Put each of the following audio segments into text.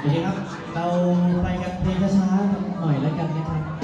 โอเคครับ เราไปกันเพลงช้าๆหน่อยแล้วกันนะครับ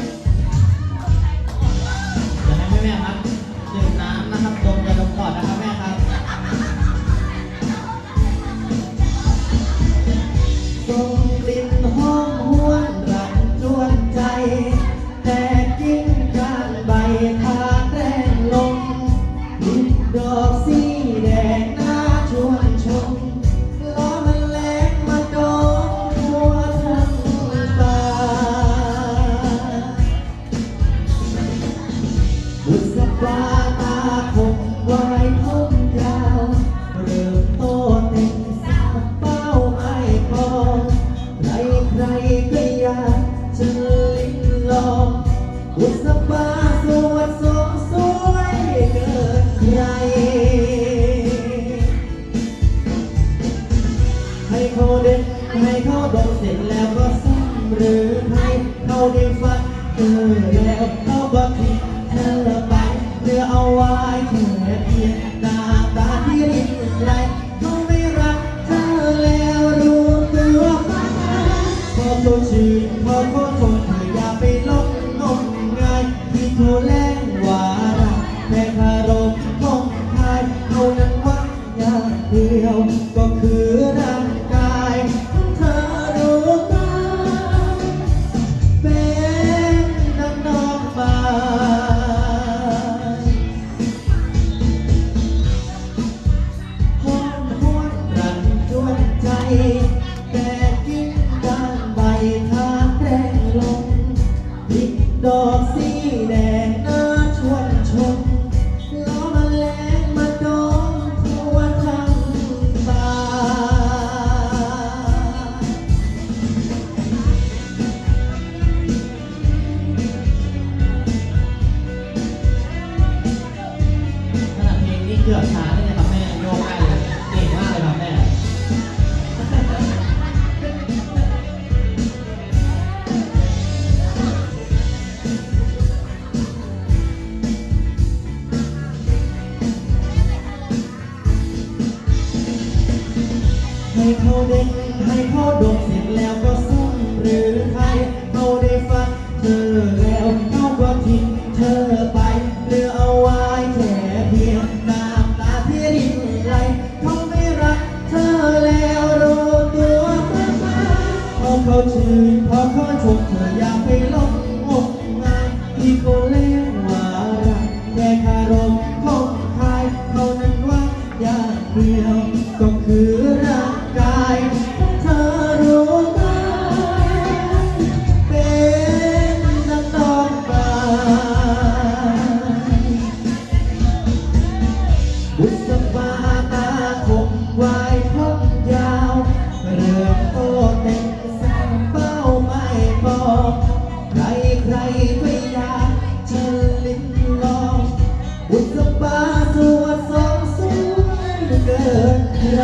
อยากจะลิ้มลองบุษบาสวดทรงสวยเกินใครให้เขาเด่นให้เขาโดมเสร็จแล้วก็ซ้ำหรือให้เขาได้ฟังเธอแล้วเขาก็ทิ้ ยว ก็คือร่างกายของเธอรู้ไหมเป็นน้ำนองไม้หอมหวนรันจวนใจ แต่กินด้านใบทางแดงลงพลิกดอกสีแดง เขาเด็กให้เขาดมเสร็จแล้วก็ซุ่มหรือใครเขาได้ฟังเธอแล้วเขาก็ทิ้งเธอไปเหลือเอาไว้แค่เพียงน้ำตาที่รินไหลเขาไม่รักเธอแล้วรู้ตัวบ้างไหมพอเขาชื่นพอเขาชมเธออย่าไปลบ ลืมโอเต็มสร้าเป้าไม่บอกใครใครก็อยากจะลิ้มลองบุญสบาตัวสองสูงเกินใคร